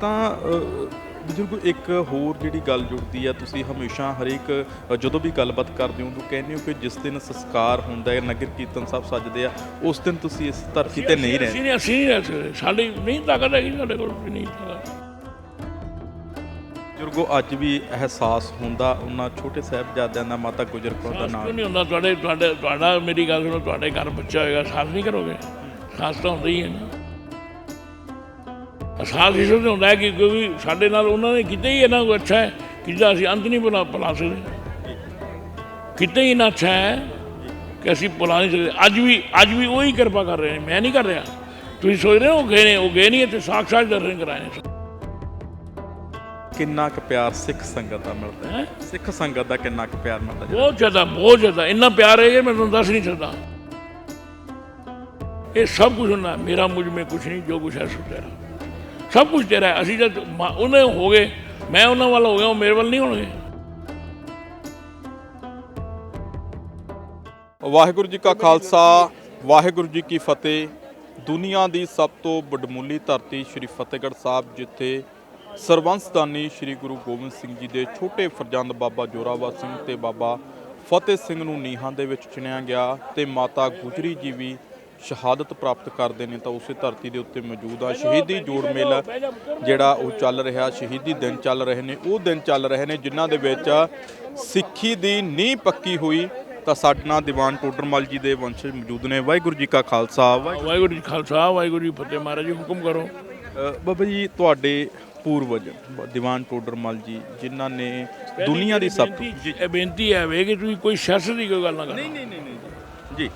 ਤਾਂ ਬਜ਼ੁਰਗੋ ਇੱਕ ਹੋਰ ਜਿਹੜੀ ਗੱਲ ਜੁੜਦੀ ਆ ਤੁਸੀਂ ਹਮੇਸ਼ਾ ਹਰੇਕ ਜਦੋਂ ਵੀ ਗੱਲਬਾਤ ਕਰਦੇ ਹੋ ਤਾਂ ਕਹਿੰਦੇ ਹੋ ਕਿ ਜਿਸ ਦਿਨ ਸੰਸਕਾਰ ਹੁੰਦਾ ਹੈ ਨਗਰ ਕੀਰਤਨ ਸਭ ਸੱਜਦੇ ਆ ਉਸ ਦਿਨ ਤੁਸੀਂ ਇਸ ਧਰਤੀ ਤੇ ਨਹੀਂ ਅਸੀਂ ਰਹਿੰਦੇ। ਨਹੀਂ ਅਸੀਂ ਨਹੀਂ ਰਹਿ ਸਕਦੇ ਸਾਡੀ ਨਹੀਂ ਤਾਕਤ ਹੈਗੀ ਸਾਡੇ ਕੋਲ ਨਹੀਂ ਤਾਕਤ ਬਜ਼ੁਰਗੋ ਅੱਜ ਵੀ ਅਹਿਸਾਸ ਹੁੰਦਾ ਉਹਨਾਂ ਛੋਟੇ ਸਾਹਿਬਜ਼ਾਦਿਆਂ ਦਾ ਮਾਤਾ ਗੁਜਰ ਕੌਰ ਦਾ ਨਾਮ। ਨਹੀਂ ਹੁੰਦਾ? ਤੁਹਾਡੇ ਤੁਹਾਡੇ ਤੁਹਾਡਾ ਮੇਰੀ ਗੱਲ ਸੁਣੋ ਤੁਹਾਡੇ ਘਰ ਬੱਚਾ ਹੋਏਗਾ ਸਾਸ ਨਹੀਂ ਕਰੋਗੇ? ਸਾਸ ਤਾਂ ਹੁੰਦਾ ਹੀ ਹੈ ਨਾ। ਸਾਸ ਇਸ ਲਈ ਹੁੰਦਾ ਕਿ ਕਿਉਂਕਿ ਸਾਡੇ ਨਾਲ ਉਹਨਾਂ ਨੇ ਕੀਤਾ ਹੀ ਇਹਨਾਂ ਕੋ ਅੱਛਾ ਹੈ ਕਿ ਜਿਹਦਾ ਅਸੀਂ ਅੰਤ ਨਹੀਂ ਬਣਾ ਬਣਾ ਸਕਦੇ। ਕੀਤਾ ਹੀ ਨਾ ਅੱਛਾ ਹੈ ਕਿ ਅਸੀਂ ਬੁਲਾ ਨਹੀਂ ਸਕਦੇ। ਅੱਜ ਵੀ ਅੱਜ ਵੀ ਉਹੀ ਕਿਰਪਾ ਕਰ ਰਹੇ ਨੇ। ਮੈਂ ਨਹੀਂ ਕਰ ਰਿਹਾ। ਤੁਸੀਂ ਸੋਚ ਰਹੇ ਹੋ ਗਏ ਨੇ ਉਹ ਗਏ ਨਹੀਂ ਇੱਥੇ ਸਾਖਸ਼ਾਤ ਦਰਸ਼ਨ ਕਰਾਏ ਨੇ। ਕਿੰਨਾ ਕੁ ਪਿਆਰ ਸਿੱਖ ਸੰਗਤ ਦਾ ਮਿਲਦਾ ਹੈ? ਸਿੱਖ ਸੰਗਤ ਦਾ ਕਿੰਨਾ ਕੁ ਪਿਆਰ ਮਿਲਦਾ ਹੈ। ਬਹੁਤ ਜ਼ਿਆਦਾ ਬਹੁਤ ਜ਼ਿਆਦਾ। ਇੰਨਾ ਪਿਆਰ ਹੈ ਕਿ ਮੈਂ ਤੁਹਾਨੂੰ ਦੱਸ ਨਹੀਂ ਸਕਦਾ। ਇਹ ਸਭ ਕੁਝ ਹੁੰਦਾ। ਮੇਰਾ ਮੁਝ में ਕੁਝ ਨਹੀਂ ਜੋ ਕੁਝ ਹੈ ਸੋ ਤੇਰਾ। ਸਭ ਕੁਝ ਤੇਰਾ ਅਸੀਂ ਜਦ ਮਾ- ਉਹਨੇ ਹੋ ਗਏ। ਮੈਂ ਉਹਨਾਂ ਵੱਲ ਹੋ ਗਿਆ, ਉਹ ਮੇਰੇ ਵੱਲ ਨਹੀਂ ਹੋਣਗੇ। ਵਾਹਿਗੁਰੂ ਜੀ ਕਾ ਖਾਲਸਾ, ਵਾਹਿਗੁਰੂ ਜੀ ਕੀ ਫਤਿਹ। ਦੁਨੀਆ ਦੀ ਸਭ ਤੋਂ ਬਡਮੁੱਲੀ ਧਰਤੀ ਸ੍ਰੀ ਫਤਿਹਗੜ੍ਹ ਸਾਹਿਬ, ਜਿੱਥੇ ਸਰਬੰਸਦਾਨੀ ਸ੍ਰੀ ਗੁਰੂ ਗੋਬਿੰਦ ਸਿੰਘ ਜੀ ਦੇ ਛੋਟੇ ਫਰਜ਼ੰਦ ਬਾਬਾ ਜੋਰਾਵਰ ਸਿੰਘ ਤੇ ਬਾਬਾ ਫਤਿਹ ਸਿੰਘ ਨੂੰ ਨੀਹਾਂ ਦੇ ਵਿੱਚ ਚਿਣਿਆ ਗਿਆ ਤੇ ਮਾਤਾ ਗੁਜਰੀ ਜੀ ਵੀ ਸ਼ਹਾਦਤ ਪ੍ਰਾਪਤ ਕਰਦੇ ਨੇ ਤਾਂ ਉਸੇ ਧਰਤੀ ਦੇ ਉੱਤੇ ਮੌਜੂਦ ਆ। ਸ਼ਹੀਦੀ ਜੋੜ ਮੇਲਾ ਜਿਹੜਾ ਉਹ ਚੱਲ ਰਿਹਾ ਸ਼ਹੀਦੀ ਦਿਨ ਚੱਲ ਰਹੇ ਨੇ। ਉਹ ਦਿਨ ਚੱਲ ਰਹੇ ਨੇ ਜਿਨ੍ਹਾਂ ਦੇ ਵਿੱਚ ਸਿੱਖੀ ਦੀ ਨੀਂਹ ਪੱਕੀ ਹੋਈ ਤਾਂ ਸਾਡੇ ਨਾਲ ਦੀਵਾਨ ਟੋਡਰਮਲ ਜੀ ਦੇ ਵੰਸ਼ਜ ਮੌਜੂਦ ਨੇ। ਵਾਹਿਗੁਰੂ ਜੀ ਕਾ ਖਾਲਸਾ। ਵਾਹਿਗੁਰੂ ਜੀ ਖਾਲਸਾ ਵਾਹਿਗੁਰੂ ਜੀ ਫਤਿਹ। ਮਹਾਰਾਜ ਜੀ ਹੁਕਮ ਕਰੋ। ਬਾਬਾ ਜੀ ਤੁਹਾਡੇ ਪੂਰਵਜ ਦੀਵਾਨ ਟੋਡਰਮਲ ਜੀ ਜਿਨ੍ਹਾਂ ਨੇ ਦੁਨੀਆ ਦੀ ਸਭ ਤੋਂ ਬੇਨਤੀ- ਹੈ ਵੇ ਕਿ ਤੁਸੀਂ ਕੋਈ ਸਿਆਸਤ ਦੀ ਕੋਈ ਗੱਲ ਨਾ ਕਰੋ। ਨਹੀਂ ਨਹੀਂ ਨਹੀਂ। ਜੀ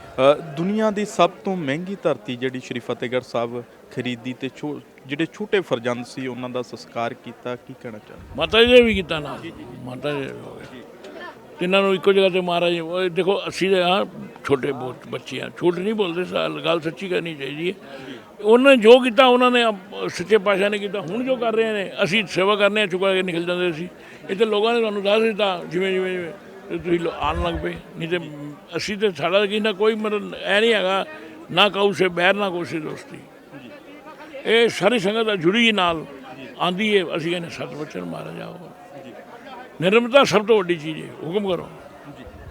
ਦੁਨੀਆ ਦੀ ਸਭ ਤੋਂ ਮਹਿੰਗੀ ਧਰਤੀ ਜਿਹੜੀ ਸ਼੍ਰੀ ਫਤਿਹਗੜ੍ਹ ਸਾਹਿਬ ਖਰੀਦੀ ਤੇ ਛੋ- ਜਿਹੜੇ ਛੋਟੇ ਫਰਜ਼ੰਦ ਸੀ, ਉਹਨਾਂ ਦਾ ਸੰਸਕਾਰ ਕੀਤਾ, ਕੀ ਕਹਿਣਾ ਚਾਹੁੰਦੇ ਮਾਤਾ ਜੀ ਨੇ ਵੀ ਕੀਤਾ ਨਾ ਮਾਤਾ ਜੀ ਨੇ ਨੂੰ ਇੱਕੋ ਜਗ੍ਹਾ ਤੇ ਮਹਾਰਾਜ, ਉਹ ਦੇਖੋ, ਅਸੀਂ ਤਾਂ ਛੋਟੇ ਬਹੁਤ ਬੱਚੇ ਆ। ਛੋਟੇ ਨਹੀਂ ਬੋਲਦੇ ਸਾਲ ਗੱਲ ਸੱਚੀ ਕਰਨੀ ਚਾਹੀਦੀ ਹੈ। ਉਹਨਾਂ ਨੇ ਜੋ ਕੀਤਾ, ਉਹਨਾਂ ਨੇ ਸੱਚੇ ਪਾਤਸ਼ਾਹ ਨੇ ਕੀਤਾ, ਹੁਣ ਜੋ ਕਰ ਰਹੇ ਨੇ, ਅਸੀਂ ਸੇਵਾ ਕਰਨੇ ਆ, ਚੁਕਾ ਕੇ ਨਿਕਲ ਜਾਂਦੇ ਸੀ। ਇੱਥੇ ਲੋਕਾਂ ਨੇ ਤੁਹਾਨੂੰ ਦੱਸ ਦਿੱਤਾ ਜਿਵੇਂ ਜਿਵੇਂ ਜਿਵੇਂ। ਤੇ ਤੁਸੀਂ ਆਉਣ ਲੱਗ ਪਏ। ਨਹੀਂ ਤੇ ਅਸੀਂ ਤੇ ਸਾਡਾ ਕੀ ਨਾ ਕੋਈ ਮਤਲਬ ਐ ਨਹੀਂ ਹੈਗਾ ਨਾ ਕਹੂ ਸੇ ਬੈਰ ਨਾ ਕਹੂ ਸੇ ਦੋਸਤੀ। ਇਹ ਸਾਰੀ ਸੰਗਤ ਦਾ ਜੁੜੀ ਨਾਲ। ਆਂਦੀ ਹੈ ਅਸੀਂ ਕਹਿੰਦੇ ਸਤ ਬਚਨ ਮਾਰਾ ਜਾਓ ਨਿਰਮਤਾ ਸਭ ਤੋਂ ਵੱਡੀ ਚੀਜ਼ ਹੈ ਹੁਕਮ ਕਰੋ।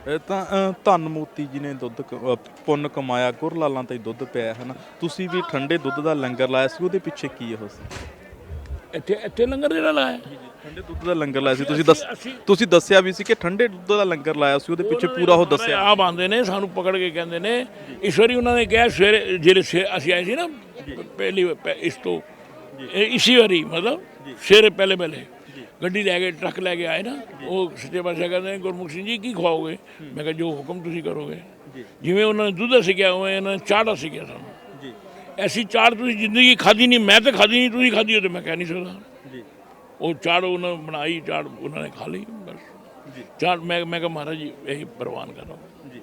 ਇਹ ਤਾਂ ਧੰਨ ਮੋਤੀ ਜੀ ਨੇ ਦੁੱਧ ਪੁੰਨ ਕਮਾਇਆ ਗੁਰ ਲਾਲਾਂ ਤੇ ਦੁੱਧ ਪਿਆ ਹੈ ਨਾ ਤੁਸੀਂ ਵੀ ਠੰਡੇ ਦੁੱਧ ਦਾ ਲੰਗਰ ਲਾਇਆ ਸੀ ਉਹਦੇ ਪਿੱਛੇ ਕੀ ਹੋ ਸੀ? ਇੱਥੇ ਇੱਥੇ ਲੰਗਰ ਜਿਹੜਾ ਲਾਇਆ? ਠੰਡੇ ਦੁੱਧ ਦਾ ਲੰਗਰ ਲਾਇਆ ਸੀ। ਤੁਸੀਂ ਦੱਸ ਤੁਸੀਂ ਦੱਸਿਆ ਵੀ ਸੀ ਕਿ ਠੰਡੇ ਦੁੱਧ ਦਾ ਲੰਗਰ ਲਾਇਆ ਸੀ ਉਹਦੇ ਪਿੱਛੇ ਪੂਰਾ ਉਹ ਦੱਸਿਆ। ਆਪ ਆਂਦੇ ਨੇ ਸਾਨੂੰ ਪਕੜ ਕੇ ਕਹਿੰਦੇ ਨੇ ਇਸ ਵਾਰੀ ਉਹਨਾਂ ਨੇ ਕਿਹਾ ਸਵੇਰੇ ਜਿਹੜੇ ਅਸੀਂ ਆਏ ਸੀ ਨਾ ਪਹਿਲੀ ਇਸ ਤੋਂ। ਇਸੀ ਵਾਰੀ ਮਤਲਬ ਸਵੇਰੇ ਪਹਿਲੇ ਪਹਿਲੇ। ਗੱਡੀ ਲੈ ਕੇ ਟਰੱਕ ਲੈ ਕੇ ਆਏ ਨਾ ਉਹ ਸੱਚੇ ਪਾਤਸ਼ਾਹ ਕਹਿੰਦੇ ਗੁਰਮੁਖ ਸਿੰਘ ਜੀ ਕੀ ਖਵਾਓਗੇ? ਮੈਂ ਕਿਹਾ ਜੋ ਹੁਕਮ ਤੁਸੀਂ ਕਰੋਗੇ। ਜਿਵੇਂ ਉਹਨਾਂ ਨੇ ਦੁੱਧ ਸਿੱਖਿਆ ਉਵੇਂ ਇਹਨਾਂ ਨੇ ਚਾਹ ਸਿੱਖਿਆ ਸਾਨੂੰ। ਐਸੀ ਚਾੜ ਤੁਸੀਂ ਜ਼ਿੰਦਗੀ ਖਾਦੀ ਨਹੀਂ ਮੈਂ ਤਾਂ ਖਾਦੀ ਨਹੀਂ ਤੁਸੀਂ ਖਾਦੀ ਹੋ ਤੇ ਮੈਂ ਕਹਿ ਨਹੀਂ ਸਕਦਾ। ਉਹ ਚਾੜ ਉਹਨਾਂ ਬਣਾਈ ਚਾੜ ਉਹਨਾਂ ਨੇ ਖਾ ਲਈ ਬਸ। ਚਾੜ ਮੈਂ ਮੈਂ ਕਿਹਾ ਮਹਾਰਾਜ ਜੀ ਇਹੀ ਪ੍ਰਵਾਨ ਕਰੋ ਜੀ।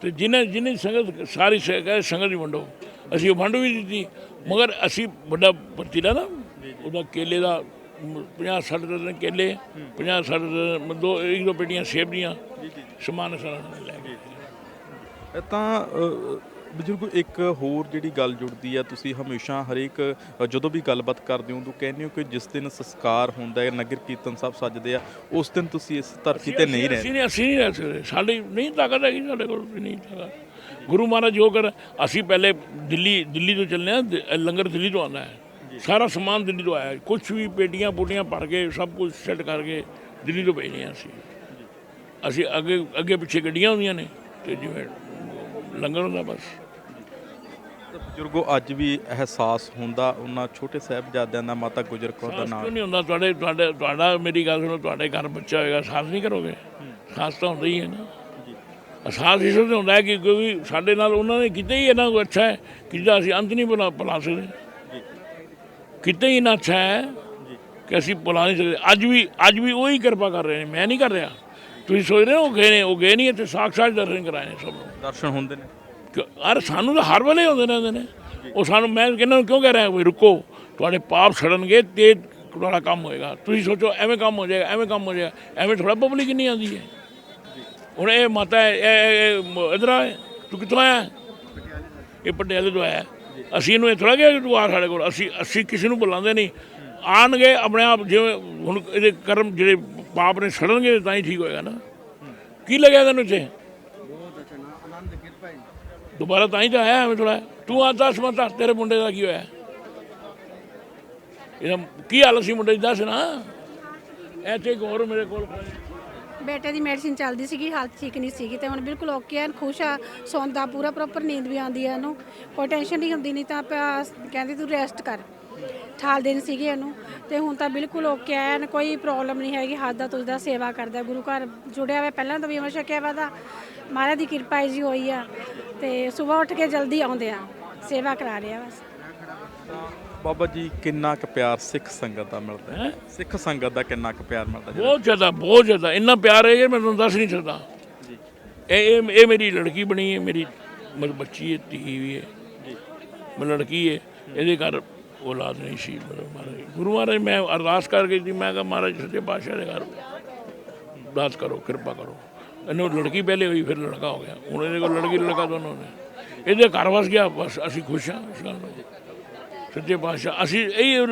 ਤੇ ਜਿਹਨੇ ਜਿਹਨੇ ਸੰਗਤ ਸਾਰੀ ਸੰਗਤ ਸੰਗਤ ਹੀ ਵੰਡੋ। ਅਸੀਂ ਉਹ ਵੰਡ ਵੀ ਦਿੱਤੀ ਮਗਰ ਅਸੀਂ ਵੱਡਾ ਪਰਚੀਲਾ ਨਾ ਉਹਦਾ ਕੇਲੇ ਦਾ 50 60 ਦਰਜਨ ਕੇਲੇ 50 60 ਦਰਜਨ ਦੋ ਇੱਕ ਦੋ ਪੇਟੀਆਂ ਸੇਬ ਦੀਆਂ ਸਮਾਨ ਸਾਰਾ ਲੈ ਗਏ ਇਹ ਤਾਂ ਬਜ਼ੁਰਗੋ ਇੱਕ ਹੋਰ ਜਿਹੜੀ ਗੱਲ ਜੁੜਦੀ ਆ ਤੁਸੀਂ ਹਮੇਸ਼ਾ ਹਰੇਕ ਜਦੋਂ ਵੀ ਗੱਲਬਾਤ ਕਰਦੇ ਹੋ ਤਾਂ ਕਹਿੰਦੇ ਹੋ ਕਿ ਜਿਸ ਦਿਨ ਸੰਸਕਾਰ ਹੁੰਦਾ ਹੈ ਨਗਰ ਕੀਰਤਨ ਸਭ ਸੱਜਦੇ ਆ ਉਸ ਦਿਨ ਤੁਸੀਂ ਇਸ ਧਰਤੀ ਤੇ ਨਹੀਂ ਰਹਿੰਦੇ। ਅਸੀਂ ਨਹੀਂ ਅਸੀਂ ਨਹੀਂ ਰਹਿ ਸਕਦੇ ਸਾਡੀ ਨਹੀਂ ਤਾਕਤ ਹੈਗੀ ਸਾਡੇ ਕੋਲ ਵੀ ਨਹੀਂ ਤਾਕਤ। ਗੁਰੂ ਮਹਾਰਾਜ ਜੋ ਕਰ ਅਸੀਂ ਪਹਿਲੇ ਦਿੱਲੀ ਦਿੱਲੀ ਤੋਂ ਚੱਲਨੇ ਆ ਲੰਗਰ ਦਿੱਲੀ ਤੋਂ ਆਉਂਦਾ ਹੈ। ਸਾਰਾ ਸਮਾਨ ਦਿੱਲੀ ਤੋਂ ਆਇਆ। ਕੁਝ ਵੀ ਪੇਟੀਆਂ ਪੋਟੀਆਂ ਭਰ ਕੇ ਸਭ ਕੁਝ ਸੈੱਟ ਕਰਕੇ ਦਿੱਲੀ ਤੋਂ ਭੇਜਨੇ ਆ ਅਸੀਂ। ਅਸੀਂ ਅੱਗੇ ਅੱਗੇ ਪਿੱਛੇ ਗੱਡੀਆਂ ਹੁੰਦੀਆਂ ਨੇ ਤੇ ਜਿਵੇਂ ਲੰਗਰ ਹੁੰਦਾ ਬਸ। ਬਜ਼ੁਰਗੋ ਅੱਜ ਵੀ ਅਹਿਸਾਸ ਹੁੰਦਾ ਉਹਨਾਂ ਛੋਟੇ ਸਾਹਿਬਜ਼ਾਦਿਆਂ ਦਾ ਮਾਤਾ ਗੁਜਰ ਕੌਰ ਦਾ ਨਾਮ ਕਿਉਂ ਨਹੀਂ ਹੁੰਦਾ? ਤੁਹਾਡੇ ਤੁਹਾਡੇ ਤੁਹਾਡਾ ਮੇਰੀ ਗੱਲ ਸੁਣੋ ਤੁਹਾਡੇ ਘਰ ਬੱਚਾ ਹੋਏਗਾ ਸਾਸ ਨਹੀਂ ਕਰੋਗੇ? ਸਾਸ ਤਾਂ ਹੁੰਦਾ ਹੀ ਹੈ ਨਾ। ਅਹਿਸਾਸ ਇਸ ਲਈ ਹੁੰਦਾ ਹੈ ਕਿ ਕਿਉਂਕਿ ਸਾਡੇ ਨਾਲ ਉਹਨਾਂ ਨੇ ਕੀਤਾ ਹੀ ਇਹਨਾਂ ਕੋ ਅੱਛਾ ਹੈ ਕਿ ਜਿਹਦਾ ਅਸੀਂ ਅੰਤ ਨਹੀਂ ਬਣਾ ਬਣਾ ਸਕਦੇ। ਕੀਤਾ ਹੀ ਨਾ ਅੱਛਾ ਹੈ ਕਿ ਅਸੀਂ ਬੁਲਾ ਨਹੀਂ ਸਕਦੇ। ਅੱਜ ਵੀ ਅੱਜ ਵੀ ਉਹੀ ਕਿਰਪਾ ਕਰ ਰਹੇ ਨੇ। ਮੈਂ ਨਹੀਂ ਕਰ ਰਿਹਾ। ਤੁਸੀਂ ਸੋਚ ਰਹੇ ਹੋ ਗਏ ਨੇ ਉਹ ਗਏ ਨਹੀਂ ਇੱਥੇ ਸਾਖਸ਼ਾਤ ਦਰਸ਼ਨ ਕਰਾਏ ਨੇ ਸਭ ਨੂੰ। ਦਰਸ਼ਨ ਹੁੰਦੇ ਨੇ। ਕਿ- ਅਰ ਸਾਨੂੰ ਤਾਂ ਹਰ ਵੇਲੇ ਹੁੰਦੇ ਰਹਿੰਦੇ ਨੇ। ਉਹ ਸਾਨੂੰ ਮੈਂ ਕਹਿੰਦਾ ਕਿਉਂ ਕਹਿ ਰਿਹਾ ਵੀ ਰੁਕੋ ਤੁਹਾਡੇ ਪਾਪ ਛੜਨਗੇ ਤੇ ਤੁਹਾਡਾ ਕੰਮ ਹੋਏਗਾ। ਤੁਸੀਂ ਸੋਚੋ ਐਵੇਂ ਕੰਮ ਹੋ ਜਾਏਗਾ ਐਵੇਂ ਕੰਮ ਹੋ ਜਾਏਗਾ ਐਵੇਂ ਥੋੜਾ ਪਬਲਿਕ ਨਹੀਂ ਆਉਂਦੀ ਹੈ। ਹੁਣ ਇਹ ਮਾਤਾ ਹੈ, ਇਹ- ਇਹ ਇਧਰ ਆ ਤੂੰ ਕਿੱਥੋਂ ਆਇਆ? ਇਹ ਪਟਿਆਲੇ ਤੋਂ ਆਇਆ। ਅਸੀਂ ਇਹਨੂੰ ਇਹ ਥੋੜਾ ਕਿ ਤੂੰ ਆ ਸਾਡੇ ਕੋਲ। ਅਸੀਂ ਅਸੀਂ ਕਿਸੇ ਨੂੰ ਬੁਲਾਉਂਦੇ ਨਹੀਂ। ਆਣਗੇ ਆਪਣੇ ਆਪ ਜਿਵੇਂ ਹੁਣ ਇਹਦੇ ਕਰਮ ਜਿਹੜੇ ਪਾਪ ਨੇ ਸੜਨਗੇ ਤਾਂ ਹੀ ਠੀਕ ਹੋਏਗਾ ਨਾ। ਕੀ ਲੱਗਿਆ ਤੈਨੂੰ ਇੱਥੇ? ਦੁਬਾਰਾ ਤਾਂ ਹੀ ਤਾਂ ਆਇਆ ਐਵੇਂ ਥੋੜਾ ਤੂੰ ਆ ਦੱਸ ਮਤਾ ਤੇਰੇ ਮੁੰਡੇ ਦਾ ਕੀ ਹੋਇਆ? ਇਹਦਾ ਕੀ ਹਾਲ ਸੀ ਮੁੰਡੇ ਦੀ ਦੱਸ ਨਾ। ਇੱਥੇ ਇੱਕ ਮੇਰੇ ਕੋਲ ਬੇਟੇ ਦੀ ਮੈਡੀਸਿਨ ਚੱਲਦੀ ਸੀਗੀ ਹਾਲਤ ਠੀਕ ਨਹੀਂ ਸੀਗੀ ਤੇ ਹੁਣ ਬਿਲਕੁਲ ਓਕੇ ਐਨ ਖੁਸ਼ ਆ, ਸੌਂਦਾ ਪੂਰਾ ਪ੍ਰੋਪਰ ਨੀਂਦ ਵੀ ਆਉਂਦੀ ਆ ਇਹਨੂੰ। ਕੋਈ ਟੈਨਸ਼ਨ ਨਹੀਂ ਹੁੰਦੀ, ਨਹੀਂ ਤਾਂ ਆਪਾਂ ਕਹਿੰਦੇ ਤੂੰ ਰੈਸਟ ਕਰ। ਠਾਲ ਦੇਣ ਸੀਗੇ ਇਹਨੂੰ। ਤੇ ਹੁਣ ਤਾਂ ਬਿਲਕੁਲ ਓਕੇ ਐਨ ਕੋਈ ਪ੍ਰੋਬਲਮ ਨਹੀਂ ਹੈਗੀ ਹੱਥ ਦਾ ਤੁਝਦਾ ਸੇਵਾ ਕਰਦਾ ਗੁਰੂ ਘਰ ਜੁੜਿਆ ਹੋਇਆ ਪਹਿਲਾਂ ਤਾਂ ਵੀ ਅਮਰ ਛਕਿਆ ਵਾ ਦਾ ਮਹਾਰਾਜ ਦੀ ਕਿਰਪਾ ਹੈ ਜੀ ਹੋਈ ਆ। ਤੇ ਸਵੇਰ ਉੱਠ ਕੇ ਜਲਦੀ ਆਉਂਦੇ ਆ ਸੇਵਾ ਕਰਾ ਰਿਹਾ ਬਸ। ਬਾਬਾ ਜੀ ਕਿੰਨਾ ਕੁ ਪਿਆਰ ਸਿੱਖ ਸੰਗਤ ਦਾ ਮਿਲਦਾ ਹੈ? ਸਿੱਖ ਸੰਗਤ ਦਾ ਕਿੰਨਾ ਕੁ ਪਿਆਰ ਮਿਲਦਾ ਜੀ ਬਹੁਤ ਜ਼ਿਆਦਾ ਬਹੁਤ ਜ਼ਿਆਦਾ। ਇੰਨਾ ਪਿਆਰ ਹੈ ਕਿ ਮੈਂ ਤੁਹਾਨੂੰ ਦੱਸ ਨਹੀਂ ਸਕਦਾ। ਇਹ ਇਹ ਇਹ ਮੇਰੀ ਲੜਕੀ ਬਣੀ ਹੈ ਮੇਰੀ ਮਤਲਬ ਬੱਚੀ ਹੈ ਧੀ ਵੀ ਹੈ। ਮੈਂ ਲੜਕੀ ਹੈ ਇਹਦੇ ਘਰ ਔਲਾਦ ਨਹੀਂ ਸੀ, ਮਤਲਬ ਮਹਾਰਾਜ। ਗੁਰੂ ਮਹਾਰਾਜ, ਮੈਂ ਅਰਦਾਸ ਕਰਕੇ ਜੀ, ਮੈਂ ਕਿਹਾ ਮਹਾਰਾਜ, ਸੱਚੇ ਪਾਤਸ਼ਾਹ ਦੇ ਘਰ ਅਰਦਾਸ ਕਰੋ, ਕਿਰਪਾ ਕਰੋ। ਇਹਨੂੰ ਲੜਕੀ ਪਹਿਲੇ ਹੋਈ, ਫਿਰ ਲੜਕਾ ਹੋ ਗਿਆ। ਹੁਣ ਇਹਦੇ ਕੋਲ ਲੜਕੀ, ਲੜਕਾ ਦੋਨੋਂ ਨੇ। ਇਹਦੇ ਘਰ ਵਸ ਗਿਆ, ਬਸ ਅਸੀਂ ਖੁਸ਼ ਹਾਂ ਇਸ ਗੱਲ ਨਾਲ ਸੱਚੇ ਪਾਤਸ਼ਾਹ, ਅਸੀਂ ਇਹ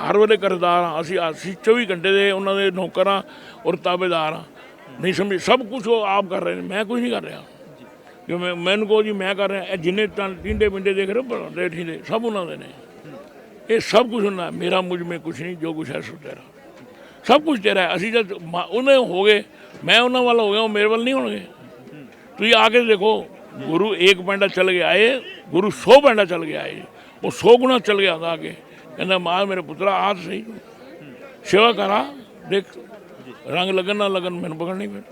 ਹਰ ਵੇਲੇ ਕਰਦਾਰ ਹਾਂ। ਅਸੀਂ ਅਸੀਂ 24 ਘੰਟੇ ਦੇ ਉਹਨਾਂ ਦੇ ਨੌਕਰ ਹਾਂ ਔਰ ਤਾਬੇਦਾਰ ਹਾਂ। ਨਹੀਂ ਸਮਝ ਸਭ ਕੁਝ ਉਹ ਆਪ ਕਰ ਰਹੇ ਨੇ। ਮੈਂ ਕੁਝ ਨਹੀਂ ਕਰ ਰਿਹਾ। ਜੋ ਮੈਂ ਮੈਨੂੰ ਕਹੋ ਜੀ, ਮੈਂ ਕਰ ਰਿਹਾ। ਇਹ ਜਿੰਨੇ ਤਾਂ ਟਿੰਡੇ ਪਿੰਡੇ ਦੇਖ ਰਹੇ ਹੋ, ਬੜੇ ਸਭ ਉਹਨਾਂ ਦੇ ਨੇ। ਇਹ ਸਭ ਕੁਝ ਉਹਨਾਂ ਮੇਰਾ ਮੁਝ ਮੇ ਕੁਝ ਨਹੀਂ, ਜੋ ਕੁਝ ਹੈ ਸੋ ਤੇਰਾ। ਸਭ ਕੁਝ ਤੇਰਾ ਅਸੀਂ ਜਦ ਮਾ- ਉਹਨੇ ਹੋ ਗਏ, ਮੈਂ ਉਹਨਾਂ ਵੱਲ ਹੋ ਗਿਆ, ਉਹ ਮੇਰੇ ਵੱਲ ਨਹੀਂ ਹੋਣਗੇ। ਤੁਸੀਂ ਆ ਕੇ ਦੇਖੋ, ਗੁਰੂ ਇੱਕ ਪੈਂਡਾ ਚੱਲ ਗਿਆ ਆਏ, ਗੁਰੂ 100 ਪੈਂਡਾ ਚੱਲ ਗਿਆ ਆਏ। ਉਹ 100 ਗੁਣਾ ਚੱਲ ਗਿਆ ਆ ਕੇ ਕਹਿੰਦਾ ਮਾਂ ਮੇਰੇ ਪੁੱਤਰਾ ਆਜ ਸਹੀ ਸੇਵਾ ਕਰਾ, ਦੇਖ। ਰੰਗ ਲੱਗਣ ਨਾ ਲੱਗਣ, ਮੈਨੂੰ ਪਕੜ ਨਹੀਂ ਫਿਰ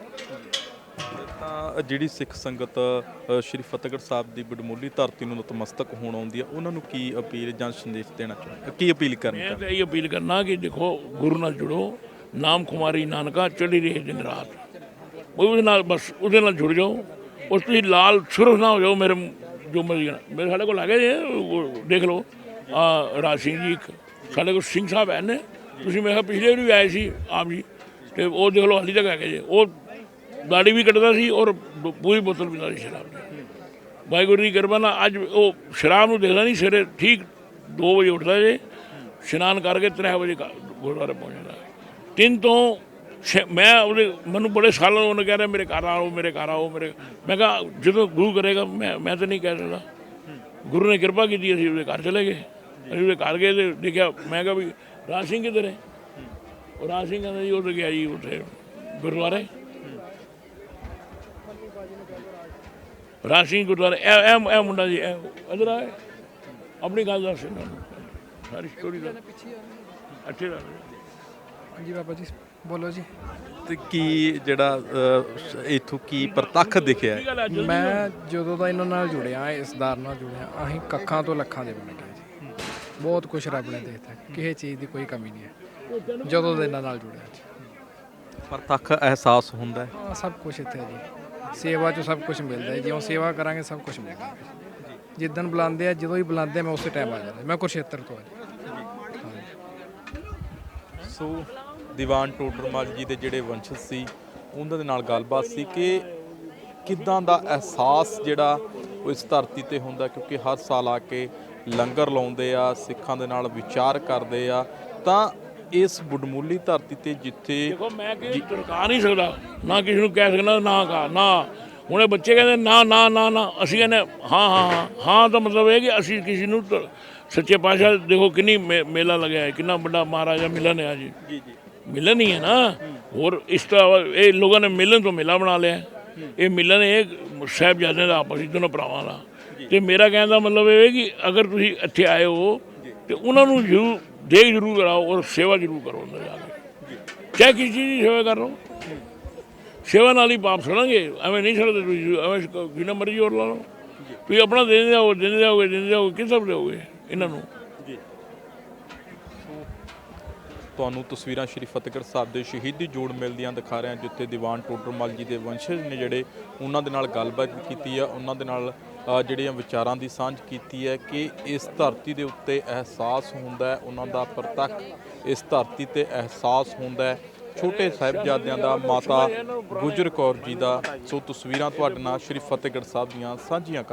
ਤਾਂ ਜਿਹੜੀ ਸਿੱਖ ਸੰਗਤ ਅ, ਸ਼੍ਰੀ ਫਤਿਹਗੜ੍ਹ ਸਾਹਿਬ ਦੀ ਬਡਮੁੱਲੀ ਧਰਤੀ ਨੂੰ ਨਤਮਸਤਕ ਹੋਣ ਆਉਂਦੀ ਆ ਉਹਨਾਂ ਨੂੰ ਕੀ ਅਪੀਲ ਜਾਂ ਸੰਦੇਸ਼ ਦੇਣਾ ਚਾਹੁੰਦੇ ਕੀ ਅਪੀਲ ਕਰਨੀ ਮੈਂ ਤਾਂ ਇਹ ਅਪੀਲ ਕਰਨਾ ਕਿ ਦੇਖੋ ਗੁਰੂ ਨਾਲ ਜੁੜੋ ਨਾਮ ਕੁਮਾਰੀ ਨਾਨਕਾ ਚੜੀ ਰਹੇ ਦਿਨ ਰਾਤ। ਉਹਦੇ ਨਾਲ ਬਸ ਉਹਦੇ ਨਾਲ ਜੁੜ ਜਾਓ ਉਸ ਤੁਸੀਂ ਲਾਲ ਸੁਰਖ ਨਾ ਹੋ ਜਾਓ ਮੇਰੇ ਜੋ ਮਰਜ਼ੀ ਨਾਲ। ਮੇਰੇ ਸਾਡੇ ਕੋਲ ਹੈਗੇ ਜੇ ਉਹ ਦੇਖ ਲਓ। ਆ ਰਾਜ ਸਿੰਘ ਜੀ ਇੱਕ ਸਾਡੇ ਕੋਲ ਸਿੰਘ ਸਾਹਿਬ ਹੈ ਨੇ। ਤੁਸੀਂ ਮੈਂ ਕਿਹਾ ਪਿਛਲੇ ਵੀ ਆਏ ਸੀ ਆਪ ਜੀ ਤੇ ਉਹ ਦੇਖ ਲਓ ਹਾਲੀ ਤੱਕ ਹੈਗੇ ਜੇ। ਉਹ ਦਾੜੀ ਵੀ ਕੱਟਦਾ ਸੀ ਔਰ ਪੂਰੀ ਬੋਤਲ ਪੀਂਦਾ ਸੀ ਸ਼ਰਾਬ ਦੀ। ਵਾਹਿਗੁਰੂ ਦੀ ਕਿਰਪਾ ਨਾਲ ਅੱਜ ਉਹ ਸ਼ਰਾਬ ਨੂੰ ਦੇਖਦਾ ਨਹੀਂ, ਸਵੇਰੇ ਠੀਕ 2 ਵਜੇ ਉੱਠਦਾ ਜੇ, ਇਸ਼ਨਾਨ ਕਰਕੇ 3 ਵਜੇ ਘਰ- ਗੁਰਦੁਆਰੇ ਪਹੁੰਚਦਾ ਤਿੰਨ ਤੋਂ ਛੇ- ਮੈਂ ਉਹਦੇ, ਮੈਨੂੰ ਬੜੇ ਸਾਲਾਂ ਉਹਨੇ ਕਹਿ ਰਿਹਾ, ਮੇਰੇ ਘਰ ਆਓ, ਮੇਰੇ ਘਰ ਆਓ, ਮੇਰੇ, ਮੈਂ ਕਿਹਾ, ਜਦੋਂ ਗੁਰੂ ਕਰੇਗਾ ਮੈਂ ਮੈਂ ਤਾਂ ਨਹੀਂ ਕਹਿ ਸਕਦਾ। ਗੁਰੂ ਨੇ ਕਿਰਪਾ ਕੀਤੀ, ਅਸੀਂ ਉਹਦੇ ਘਰ ਚਲੇ ਗਏ। ਅਸੀਂ ਉਹਦੇ ਘਰ ਗਏ ਤੇ ਦੇਖਿਆ, ਮੈਂ ਕਿਹਾ ਵੀ ਰਾਜ ਸਿੰਘ ਕਿੱਧਰ ਹੈ? ਉਹ ਰਾਜ ਸਿੰਘ ਕਹਿੰਦਾ ਜੀ ਉਹ ਗਿਆ ਜੀ, ਉੱਥੇ ਗੁਰਦੁਆਰੇ। ਰਾਜ ਸਿੰਘ ਗੁਰਦੁਆਰੇ ਇਹ ਇਹ ਇਹ ਮੁੰਡਾ ਜੀ ਇਹ ਇਧਰ ਆਏ ਆਪਣੀ ਗੱਲ ਦੱਸ ਇਹਨਾਂ ਨੂੰ। ਸਾਰੀ ਸਟੋਰੀ ਦਾ। ਅੱਛੇ ਦਾ। ਹਾਂਜੀ ਬਾਬਾ ਜੀ ਬੋਲੋ ਜੀ। ਤੇ ਕੀ ਜਿਹੜਾ ਅ, ਇੱਥੋਂ ਕੀ ਪ੍ਰਤੱਖ ਦਿਖਿਆ? ਹੈ ਮੈਂ ਜਦੋਂ ਦਾ ਇਹਨਾਂ ਨਾਲ ਜੁੜਿਆ ਇਸ ਦਰ ਨਾਲ ਜੁੜਿਆ ਅਸੀਂ ਕੱਖਾਂ ਤੋਂ ਲੱਖਾਂ ਦੇ ਬਣ ਗਏ ਜੀ। ਬਹੁਤ ਕੁਝ ਰੱਬ ਨੇ ਦੇ ਦਿੱਤਾ ਕਿਸੇ ਚੀਜ਼ ਦੀ ਕੋਈ ਕਮੀ ਨਹੀਂ ਹੈ ਜਦੋਂ ਦੇ ਇਹਨਾਂ ਨਾਲ ਜੁੜਿਆ ਜੀ। ਪ੍ਰਤੱਖ ਅਹਿਸਾਸ ਹੁੰਦਾ ਹੈ? ਸਭ ਕੁਝ ਇੱਥੇ ਹੈ ਜੀ। ਸੇਵਾ 'ਚ ਸਭ ਕੁਝ ਮਿਲਦਾ ਹੈ, ਜਿਉਂ ਸੇਵਾ ਕਰਾਂਗੇ ਸਭ ਕੁਝ ਮਿਲਦਾ ਹੈ। ਜਿੱਦਣ ਬੁਲਾਉਂਦੇ ਆ, ਜਦੋਂ ਹੀ ਬੁਲਾਉਂਦੇ ਆ, ਮੈਂ ਉਸੇ ਟਾਈਮ ਆ ਜਾਂਦਾ। ਮੈਂ ਕੁਰਸ਼ੇਤਰ ਤੋਂ ਆ ਜੀ ਸੋ, ਦੀਵਾਨ ਟੋਡਰਮਲ ਜੀ ਦੇ ਜਿਹੜੇ ਵੰਸ਼ਜ ਸੀ, ਉਹਨਾਂ ਦੇ ਨਾਲ ਗੱਲਬਾਤ ਸੀ ਕਿ ਕਿੱਦਾਂ ਦਾ ਅਹਿਸਾਸ ਜਿਹੜਾ ਉਹ ਇਸ ਧਰਤੀ ਤੇ ਹੁੰਦਾ, ਕਿਉਂਕਿ ਹਰ ਸਾਲ ਆ ਕੇ ਲੰਗਰ ਲਾਉਂਦੇ ਆ, ਸਿੱਖਾਂ ਦੇ ਨਾਲ ਵਿਚਾਰ ਕਰਦੇ ਆ, ਤਾਂ ਇਸ ਬੁਡਮੂਲੀ ਧਰਤੀ ਤੇ ਜਿੱਥੇ ਦੇਖੋ ਮੈਂ ਕਿ ਟਰਕਾ ਨਹੀਂ ਸਕਦਾ। ਨਾ ਕਿਸੇ ਨੂੰ ਕਹਿ ਸਕਦਾ ਨਾ ਕਾ ਨਾ। ਹੁਣੇ ਬੱਚੇ ਕਹਿੰਦੇ ਨਾ ਨਾ ਨਾ ਨਾ। ਅਸੀਂ ਕਹਿੰਦੇ ਹਾਂ ਹਾਂ ਹਾਂ। ਹਾਂ ਤਾਂ ਮਤਲਬ ਇਹ ਕਿ ਅਸੀਂ ਕਿਸੇ ਨੂੰ ਸੱਚੇ ਪਾਤਸ਼ਾਹ ਦੇਖੋ ਕਿੰਨੀ ਮੇਲਾ ਲੱਗਿਆ ਹੈ ਕਿੰਨਾ ਵੱਡਾ ਮਹਾਰਾਜਾ ਮਿਲਨ ਹੈ ਜੀ। ਜੀ ਜੀ। ਮਿਲਨ ਹੀ ਹੈ ਨਾ। ਹੋਰ ਇਸ ਤਰ੍ਹਾਂ ਇਹ ਲੋਕਾਂ ਨੇ ਮਿਲਨ ਤੋਂ ਮੇਲਾ ਬਣਾ ਲਿਆ ਇਹ ਮਿਲਨ ਇਹ ਸਾਹਿਬਜ਼ਾਦਿਆਂ ਦਾ ਆਪਸ ਵਿੱਚ ਦੋਨੋਂ ਭਰਾਵਾਂ ਦਾ। ਤੇ ਮੇਰਾ ਕਹਿਣ ਦਾ ਮਤਲਬ ਇਹ ਹੈ ਕਿ ਅਗਰ ਤੁਸੀਂ ਇੱਥੇ ਆਏ ਹੋ ਤੇ ਉਹਨਾਂ ਨੂੰ ਜ਼ਰੂਰ ਦੇਖ ਜ਼ਰੂਰ ਕਰਾਓ, ਔਰ ਸੇਵਾ ਜ਼ਰੂਰ ਕਰੋ ਅੰਦਰ ਜਾ ਕੇ। ਚਾਹੇ ਕਿਸੇ ਚੀਜ਼ ਦੀ ਸੇਵਾ ਕਰ ਲਓ। ਸੇਵਾ ਨਾਲ ਹੀ ਪਾਪ ਸੜਾਂਗੇ ਐਵੇਂ ਨਹੀਂ ਸੜਦੇ ਤੁਸੀਂ, ਐਵੇਂ ਜਿੰਨਾ ਮਰਜ਼ੀ ਹੋਰ ਲਾ ਲਓ। ਤੁਸੀਂ ਆਪਣਾ ਦੇ ਦਿੰਦੇ ਹੋ ਦਿੰਦੇ ਜਾਓਗੇ ਦਿੰਦੇ ਜਾਓਗੇ ਕਿਸ ਸਭ ਦਿਓਗੇ ਇਹਨਾਂ ਨੂੰ? ਤੁਹਾਨੂੰ ਤਸਵੀਰਾਂ ਸ਼੍ਰੀ ਫਤਿਹਗੜ੍ਹ ਸਾਹਿਬ ਦੇ ਸ਼ਹੀਦੀ ਜੋੜ ਮਿਲ ਦੀਆਂ ਦਿਖਾ ਰਹੇ ਹਾਂ, ਜਿੱਥੇ ਦੀਵਾਨ ਟੋਡਰਮਲ ਜੀ ਦੇ ਵੰਸ਼ਜ ਨੇ ਜਿਹੜੇ ਉਹਨਾਂ ਦੇ ਨਾਲ ਗੱਲਬਾਤ ਕੀਤੀ ਆ, ਉਹਨਾਂ ਦੇ ਨਾਲ ਜਿਹੜੀਆਂ ਵਿਚਾਰਾਂ ਦੀ ਸਾਂਝ ਕੀਤੀ ਹੈ ਕਿ ਇਸ ਧਰਤੀ ਦੇ ਉੱਤੇ ਅਹਿਸਾਸ ਹੁੰਦਾ ਹੈ, ਉਹਨਾਂ ਦਾ ਪ੍ਰਤੱਖ ਇਸ ਧਰਤੀ ਤੇ ਅਹਿਸਾਸ ਹੁੰਦਾ ਹੈ। ਛੋਟੇ ਸਾਹਿਬਜ਼ਾਦਿਆਂ ਦਾ, ਮਾਤਾ ਗੁਜਰ ਕੌਰ ਜੀ ਦਾ, ਸੋ ਤਸਵੀਰਾਂ ਤੁਹਾਡੇ ਨਾਲ ਸ਼੍ਰੀ ਫਤਿਹਗੜ੍ਹ ਸਾਹਿਬ ਦੀਆਂ ਸਾਂਝੀਆਂ ਕਰ